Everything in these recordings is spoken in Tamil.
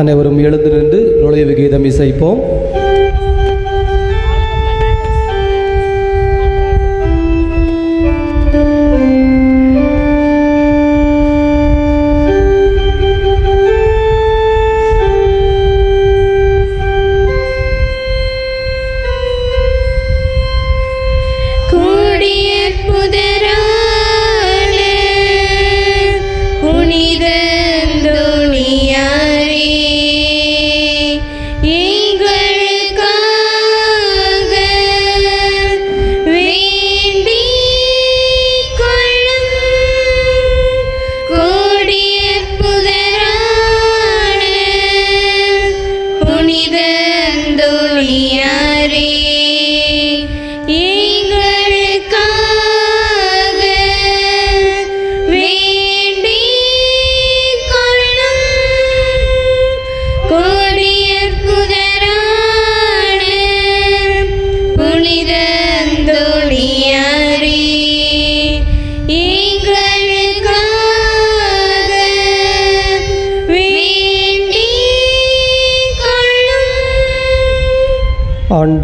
அனைவரும் எழுந்து நின்று நுழைவு கீதம் இசைப்போம்.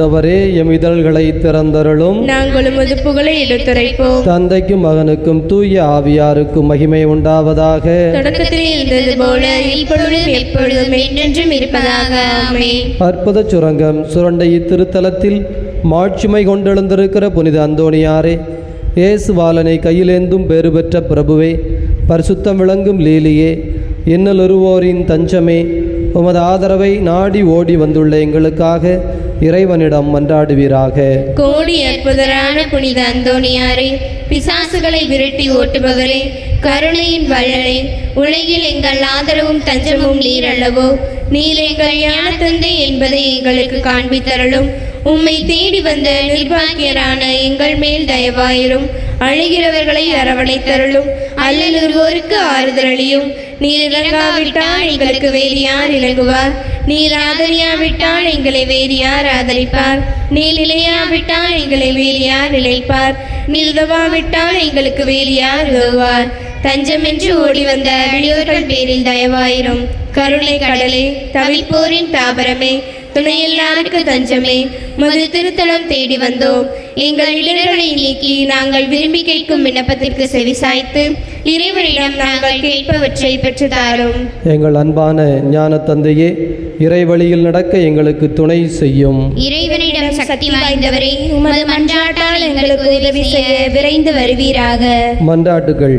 ஆண்டவரே எம் இதழ்களை திறந்தருளும். நாங்கள் உமது புகழை எடுத்துரைப்போம். தந்தைக்கும் மகனுக்கும் தூய ஆவியாருக்கும் மகிமை உண்டாவதாக. தொடக்கத்தில் இருந்தது போல இப்பொழுதும் எப்பொழுதும் என்றென்றும் இருப்பதாக. ஆமென். அற்புத சுரங்கம் சுரண்டை இத்திருத்தலத்தில் மாட்சிமை கொண்டெழுந்திருக்கிற புனித அந்தோணியாரே இயேசு வாலனை கையிலேந்தும் பேறு பெற்ற பிரபுவே பரிசுத்தம் விளங்கும் லீலியே இன்னலுருவோரின் தஞ்சமே உமது ஆதரவை நாடி ஓடி வந்துள்ள எங்களுக்காக இறைவனிடம் மன்றாடுவீராக. கோடி அற்புதரான புனித அந்தோணியாரே பிசாசுகளை விரட்டி ஓட்டுபவரே கருணையின் வள்ளலே உலகில் எங்கள் ஆதரவும் தஞ்சமும் நீர் அல்லவோ நீர் எங்கள் ஞான தந்தை என்பதை எங்களுக்கு காண்பித்தரலும் உம்மை தேடி வந்த நிர்வாகியரான எங்கள் மேல் தயவாயிரும் அழுகிறவர்களை அரவணைத்தருளும். அல்லலுவோருக்கு ஆறுதலளியும் நீர் இறங்காவிட்டால் எங்களுக்கு வேறு யார் இறங்குவார். நீர் ஆதரியாவிட்டால் எங்களை வேறு யார் ஆதரிப்பார். நீர் நிலையாவிட்டால் எங்களை வேறு யார் நிலைப்பார். நீர் உதவாவிட்டால் எங்களுக்கு வேறு யார் உதவுவார். தஞ்சமென்று ஓடி வந்த அடியோர்கள் பேரில் தயவாயிரும். கருணை கடலே தவிப்போரின் தாபரமே. துணையில்லாருக்கு தஞ்சமே மது திருத்தலம் தேடி வந்தோம். எங்கள் இடர்களை நீக்கி நாங்கள் விரும்பி கேட்கும் விண்ணப்பத்திற்கு செவிசாய்த்து இறைவனிடம் நாங்கள் கேட்பவற்றை பெற்று தாரும் எங்கள் அன்பான ஞான தந்தையே இறைவழியில் நடக்க எங்களுக்கு துணை செய்யும். இறைவனிடம் சக்தி வாய்ந்தவரே உமது மன்றாட்டால் எங்களுக்கு உதவி செய்ய விரைந்து வருவீராக. மன்றாட்டுகள்.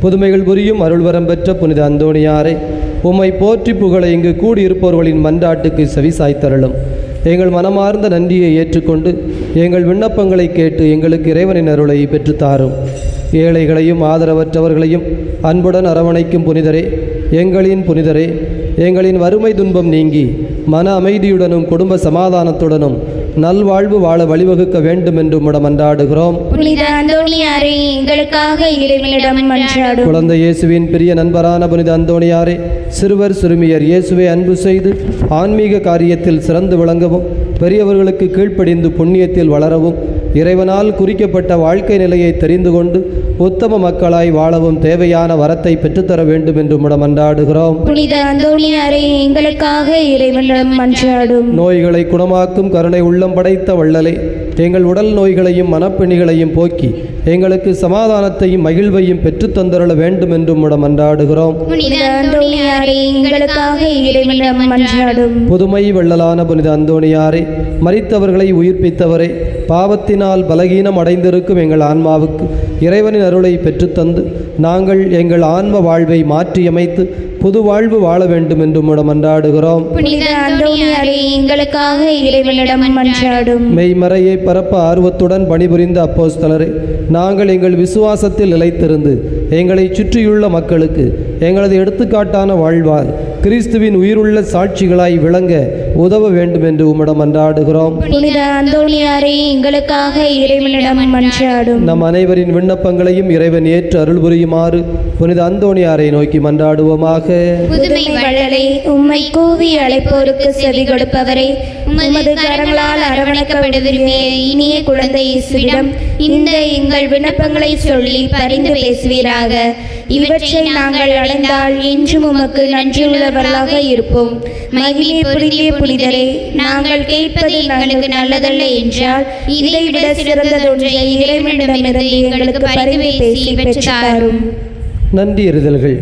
புதுமைகள் புரியும் அருள்வரம் பெற்ற புனித அந்தோணியாரே உம்மை போற்றி புகழ இங்கு கூடியிருப்பவர்களின் மன்றாட்டுக்கு செவிசாய்த்தருளும். எங்கள் மனமார்ந்த நன்றியை ஏற்றுக்கொண்டு எங்கள் விண்ணப்பங்களை கேட்டு எங்களுக்கு இறைவனின் அருளை பெற்றுத்தாரும். ஏழைகளையும் ஆதரவற்றவர்களையும் அன்புடன் அரவணைக்கும் புனிதரே எங்களின் புனிதரே எங்களின் வறுமை துன்பம் நீங்கி மன அமைதியுடனும் குடும்ப சமாதானத்துடனும் நல்வாழ்வு வாழ வழிவகுக்க வேண்டும் என்று உம்மிடம் மன்றாடும் குழந்தை இயேசுவின் பிரிய நண்பரான புனித அந்தோணியாரே சிறுவர் சிறுமியர் இயேசுவை அன்பு செய்து ஆன்மீக காரியத்தில் சிறந்து விளங்கவும் பெரியவர்களுக்கு கீழ்ப்படிந்து புண்ணியத்தில் வளரவும் இறைவனால் குறிக்கப்பட்ட வாழ்க்கை நிலையை தெரிந்து கொண்டு உத்தம மக்களாய் வாழவும் தேவையான வரத்தை பெற்றுத்தர வேண்டும் என்று உம்மிடம் மன்றாடுகிறோம் புனித அந்தோணியாரே எங்களுக்காக இறைவனிடம் மன்றாடும் நோய்களை குணமாக்கும் கருணை உள்ளம் படைத்த வள்ளலே எங்கள் உடல் நோய்களையும் மனப்பிணிகளையும் போக்கி எங்களுக்கு சமாதானத்தையும் மகிழ்வையும் பெற்றுத் தந்தருள வேண்டும் என்று உம்மிடம் மன்றாடுகிறோம் புனித அந்தோணியாரே எங்களுக்காக இறைவனிடம் மன்றாடும் புதுமை வெள்ளலான புனித அந்தோணியாரே மரித்தவர்களை உயிர்ப்பித்தவரே பாவத்தினால் பலகீனம் அடைந்திருக்கும் எங்கள் ஆன்மாவுக்கு இறைவனின் அருளை பெற்றுத்தந்து நாங்கள் எங்கள் ஆன்ம வாழ்வை மாற்றியமைத்து புது வாழ்வு வாழ வேண்டும் என்று உம்மிடம் மன்றாடும் மெய்மறையை பரப்ப ஆர்வத்துடன் பணிபுரிந்த அப்போஸ்தலரே நாங்கள் எங்கள் விசுவாசத்தில் நிலைத்திருந்து எங்களை சுற்றியுள்ள மக்களுக்கு எங்களது எடுத்துக்காட்டான வாழ்வால் கிறிஸ்துவின் உயிருள்ள சாட்சிகளாய் விளங்க உதவ வேண்டும் என்று உம்மிடம் மன்றாடுகிறோம் புனித அந்தோணியாரே எங்களுக்காக இறைவனிடம் மன்றாடும். நம் அனைவரின் விண்ணப்பங்களையும் இறைவன் ஏற்று அருள் புரியுமாறு புனித அந்தோணியாரை நோக்கி மன்றாடுவோமாக. புதுமை உம்மை கூவி அழைப்போருக்கு செவி கொடுப்பவரே உமது கரங்களால் அரவணைக்கப்பட விரும்பிய இனிய குழந்தை இயேசுவிடம் இந்த எங்கள் விண்ணப்பங்களை சொல்லி பரிந்து பேசுவீராக. இவற்றை நாங்கள் அடைந்தால் என்றும் உமக்கு நன்றியுள்ளவர்களாக இருப்போம். மகிமை புரிந்திய புனிதரே நாங்கள் கேட்பது எங்களுக்கு நல்லதல்ல என்றால் இதைவிட சிறந்ததொன்றை இறைவனிடமிருந்து எங்களுக்கு பரிந்து பேசி பெற்றாரும் நன்றி எறிதல்கள்.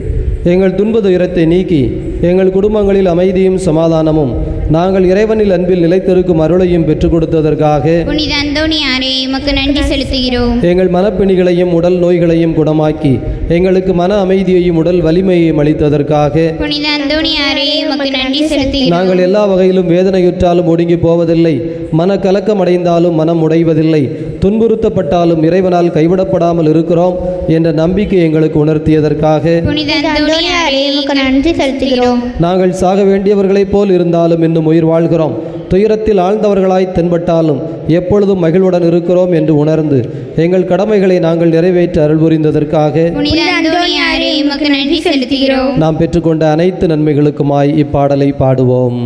எங்கள் துன்ப துயரத்தை நீக்கி எங்கள் குடும்பங்களில் அமைதியும் சமாதானமும் நாங்கள் இறைவனில் அன்பில் நிலைத்திருக்கும் அருளையும் பெற்றுக் கொடுத்ததற்காக நன்றி செலுத்துகிறோம். எங்கள் மனப்பிணிகளையும் உடல் நோய்களையும் குணமாக்கி எங்களுக்கு மன அமைதியையும் உடல் வலிமையையும் அளித்ததற்காக நாங்கள் எல்லா வகையிலும் வேதனையுற்றாலும் ஒடுங்கி போவதில்லை மன கலக்கம் அடைந்தாலும் மனம் உடைவதில்லை துன்புறுத்தப்பட்டாலும் இறைவனால் கைவிடப்படாமல் இருக்கிறோம் என்ற நம்பிக்கை எங்களுக்கு உணர்த்தியதற்காக நாங்கள் சாக வேண்டியவர்களைப் போல் இருந்தாலும் இன்னும் உயிர் வாழ்கிறோம். துயரத்தில் ஆழ்ந்தவர்களாய் தென்பட்டாலும் எப்பொழுதும் மகிழ்வுடன் இருக்கிறோம் என்று உணர்ந்து எங்கள் கடமைகளை நாங்கள் நிறைவேற்ற அருள் புரிந்ததற்காக நாம் பெற்றுக்கொண்ட அனைத்து நன்மைகளுக்குமாய் இப்பாடலை பாடுவோம்.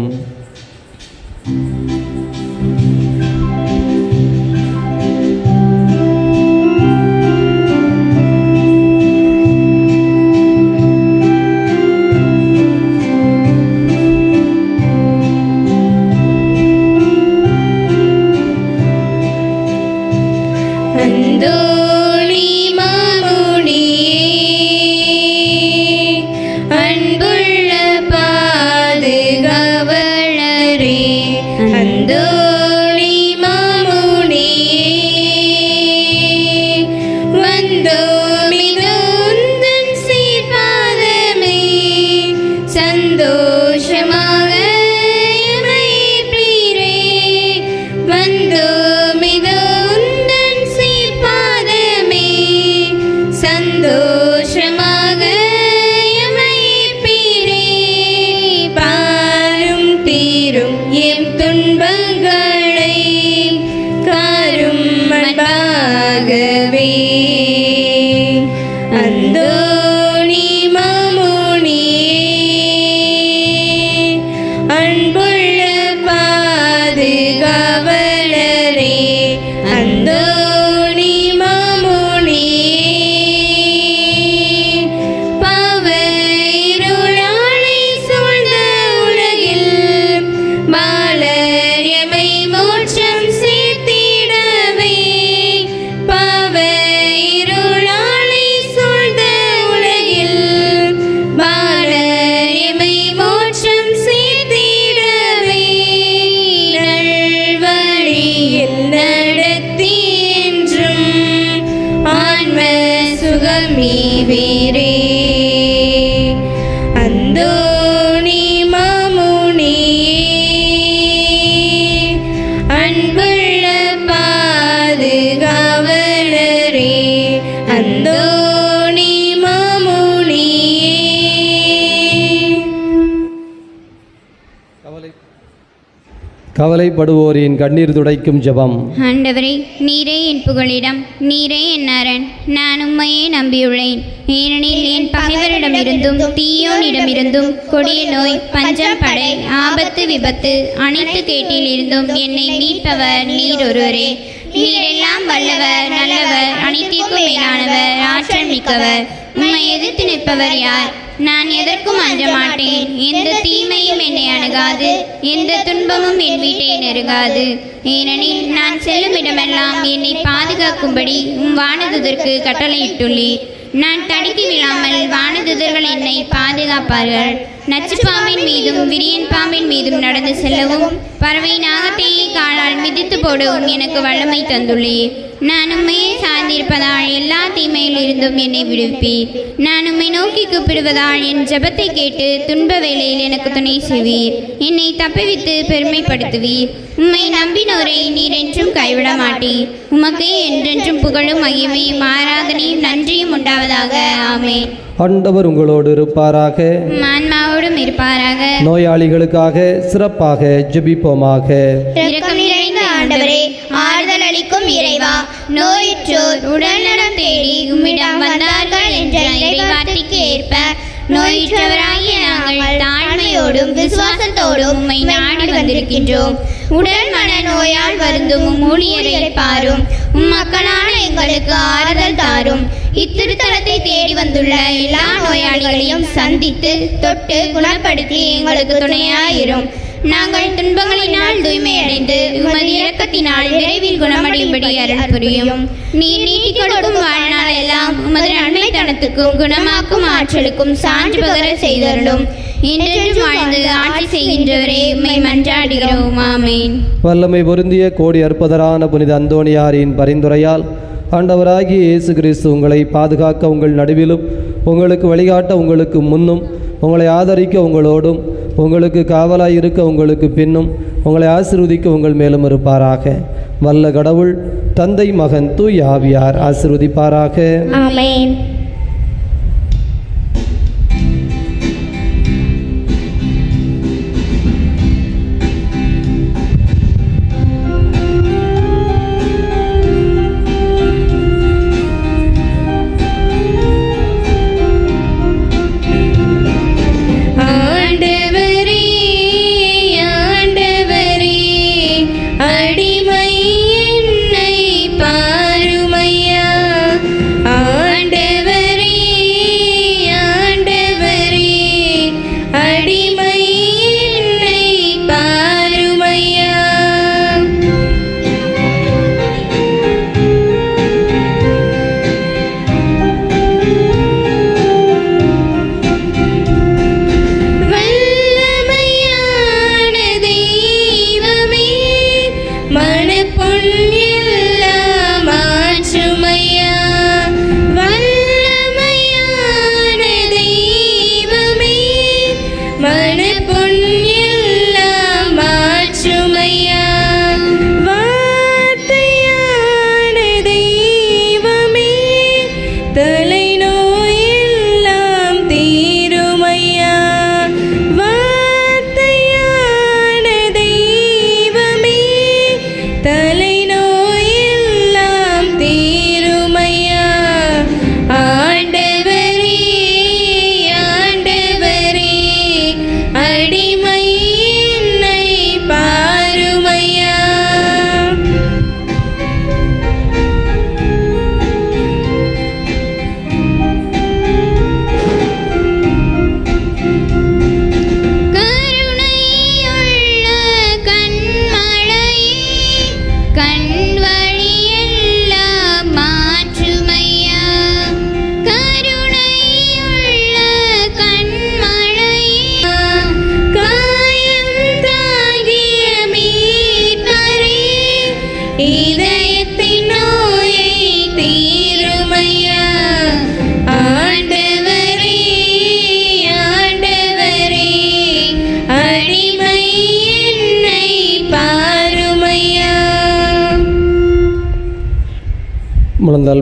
Bibi கவலைப்படுவோரின் கண்ணீர் துடைக்கும் ஜெபம். ஆண்டவரே நீரே என் புகழிடம் நீரே என் அரண் நான் உம்மையே நம்பியுள்ளேன். ஏனெனில் என் பகைவரிடமிருந்தும் தீயோனிடமிருந்தும் கொடிய நோய் பஞ்சம் படை ஆபத்து விபத்து அனைத்து கேட்டிலிருந்தும் என்னை மீட்பவர் நீர் ஒருவரே. நீரெல்லாம் வல்லவர் நல்லவர் அனைத்திற்கும் மேலானவர் ஆற்றல் மிக்கவர். உம்மை எதிர்த்து நிற்பவர் யார்? நான் எதற்கும் அஞ்ச மாட்டேன் எந்த தீமையும் என்னை அணுகாது. எந்த துன்பமும் என் வீட்டை நெருங்காது ஏனெனில் நான் செல்லும் இடமெல்லாம் என்னை பாதுகாக்கும்படி உம் வானதுதற்கு கட்டளையிட்டுள்ளே நான் தடுக்கி விழாமல் வானதுதர்கள் என்னை பாதுகாப்பார்கள். நச்சுப்பாம்பின் மீதும் விரியன் பாம்பின் மீதும் நடந்து செல்லவும் பறவை நாகத்தையே காலால் மிதித்து போடவும் எனக்கு வல்லமை தந்துள்ளே நான் உண்மையை சார்ந்திருப்பதால் எல்லா தீமையிலிருந்தும் என்னை விடுவிப்பீர். நான் உம்மை நோக்கி கூப்பிடுவதால் என் ஜெபத்தை கேட்டு துன்ப வேளையில் எனக்கு துணை செய்வீர். என்னை தப்புவித்து பெருமைப்படுத்துவீர். உம்மை நம்பினோரை நீர் என்றும் கைவிட மாட்டீர். உமக்கே என்றென்றும் புகழும் மகிமையும் ஆராதனையும் நன்றியும் உண்டாவதாக. ஆமென். ஆண்டவர் உங்களோடு இருப்பாராக. ஆன்மாவோடும் இருப்பாராக. நோயாளிகளுக்காக சிறப்பாக ஜெபிப்போமாக. நோயுற்றோர் உடல்நலம் தேடி உம்மிடம் வந்தார்கள் என்ற இறைவார்த்தைக்கு ஏற்ப நோயுற்றவராகிய நாங்கள் தாழ்மையோடும் விசுவாசத்தோடும் உம்மை நாடி வந்திருக்கின்றோம். உடல் மன நோயால் வருந்தும் உம் ஊழியரை பாரும். உம் மக்களான எங்களுக்கு ஆறுதல் தாரும். இத்திருத்தலத்தை தேடி வந்துள்ள எல்லா நோயாளிகளையும் சந்தித்து தொட்டு குணப்படுத்தி எங்களுக்கு துணையாயிரும். நாங்கள் துன்பங்களினால் தூய்மையடைந்து உமது இரக்கத்தினால் விரைவில் குணமடையும்படி அருள் புரியும் நீர் நீட்டிக் கொடுக்கும் வாழ்நாள் எல்லாம் உமது நன்மை தனத்துக்கும் குணமாக்கும் ஆற்றலுக்கும் சான்று பகர செய்தருளும். இன்றென்றும் வாழ்ந்து ஆட்சி செய்கின்றவரே உம்மை மன்றாடுகிறோம். ஆமேன். வல்லமை பொருந்திய கோடி அற்புதரான புனித அந்தோணியாரின் பரிந்துரையால் ஆண்டவராகிய இயேசு கிறிஸ்து உங்களை பாதுகாக்க உங்கள் நடுவிலும் உங்களுக்கு வழிகாட்ட உங்களுக்கு முன்னும் உங்களை ஆதரிக்க உங்களோடும் உங்களுக்கு காவலாய் இருக்க உங்களுக்கு பின்னும் உங்களை ஆசிர்வதிக்க உங்கள் மேலும் இருப்பாராக. வல்ல கடவுள் தந்தை மகன் தூய் ஆவியார் ஆசிர்வதிப்பாராக.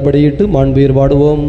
முழந்தால் படியிட்டு மாண்புயிர் பாடுவோம்.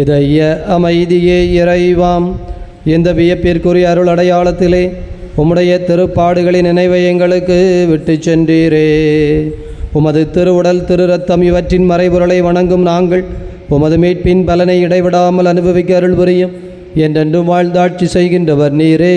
இதைய அமைதியே இறைவாம். இந்த வியப்பிற்குரிய அருள் அடையாளத்திலே உம்முடைய திருப்பாடுகளின் நினைவை எங்களுக்கு விட்டு சென்றீரே. உமது திருவுடல் திரு ரத்தம் இவற்றின் மறைபொருளை வணங்கும் நாங்கள் உமது மீட்பின் பலனை இடைவிடாமல் அனுபவிக்க அருள் புரியும் என்றென்றும் வாழ்ந்தாட்சி செய்கின்றவர் நீரே.